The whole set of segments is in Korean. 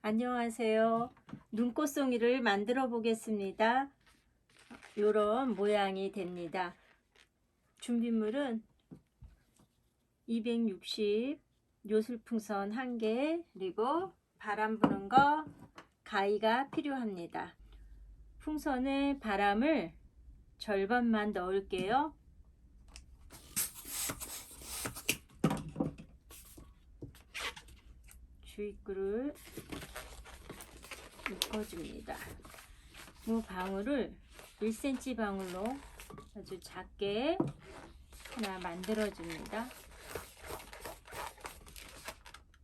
안녕하세요. 눈꽃송이를 만들어 보겠습니다. 이런 모양이 됩니다. 준비물은 260 요술풍선 1개 그리고 바람 부는 거 가위가 필요합니다. 풍선에 바람을 절반만 넣을게요. 주입구를 묶어줍니다. 이 방울을 1cm 방울로 아주 작게 하나 만들어줍니다.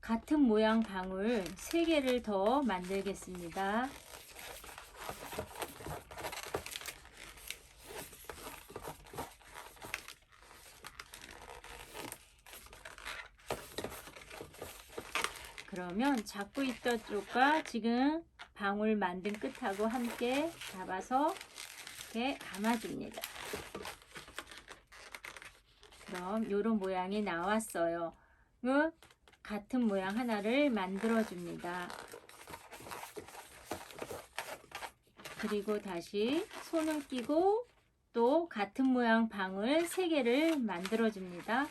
같은 모양 방울 3개를 더 만들겠습니다. 그러면 잡고 있던 쪽과 지금 방울 만든 끝하고 함께 잡아서 이렇게 감아줍니다. 그럼 이런 모양이 나왔어요. 그 같은 모양 하나를 만들어 줍니다. 그리고 다시 손을 끼고 또 같은 모양 방울 3개를 만들어 줍니다.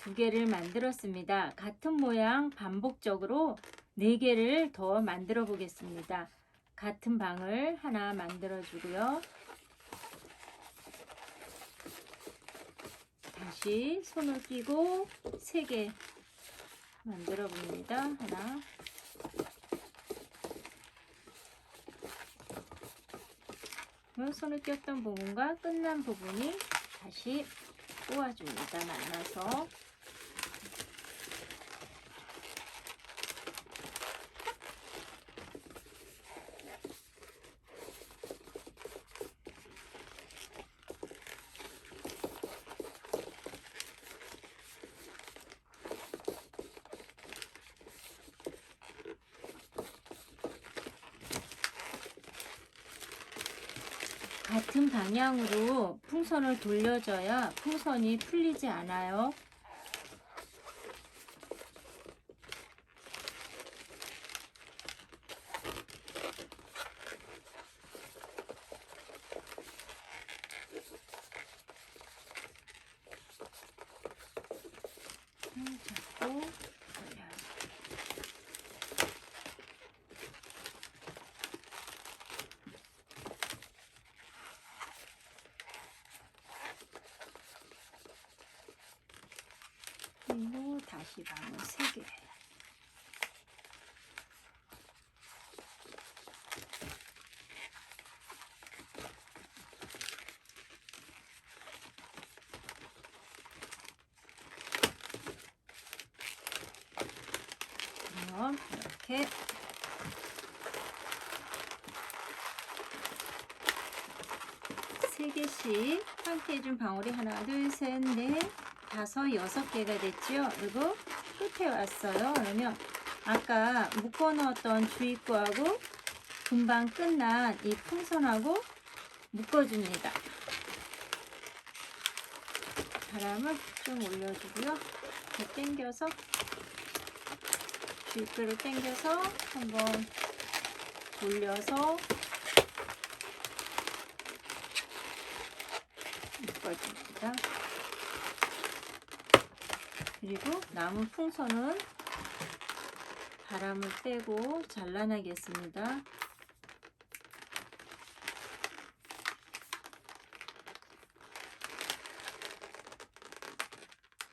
두 개를 만들었습니다. 같은 모양 반복적으로 네 개를 더 만들어 보겠습니다. 같은 방을 하나 만들어 주고요. 다시 손을 끼고 세 개 만들어 봅니다. 하나 그 손을 꼈던 부분과 끝난 부분이 다시 꼬아줍니다. 만나서 같은 방향으로 풍선을 돌려줘야 풍선이 풀리지 않아요. 잡고 돌려요. 그리고 다시 방울 3개. 그럼 이렇게 세 개씩 함께 해준 방울이 하나, 둘, 셋, 넷, 다섯, 여섯 개가 됐죠. 그리고 끝에 왔어요. 그러면 아까 묶어 넣었던 주입구하고 금방 끝난 이 풍선하고 묶어줍니다. 바람을 좀 올려주고요. 당겨서 주입구를 당겨서 한번 돌려서 묶어줍니다. 그리고 남은 풍선은 바람을 빼고 잘라내겠습니다.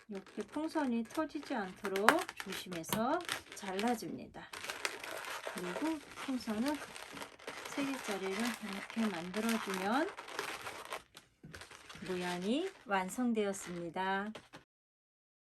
이렇게 풍선이 터지지 않도록 조심해서 잘라줍니다. 그리고 풍선은 3개짜리를 이렇게 만들어주면 모양이 완성되었습니다.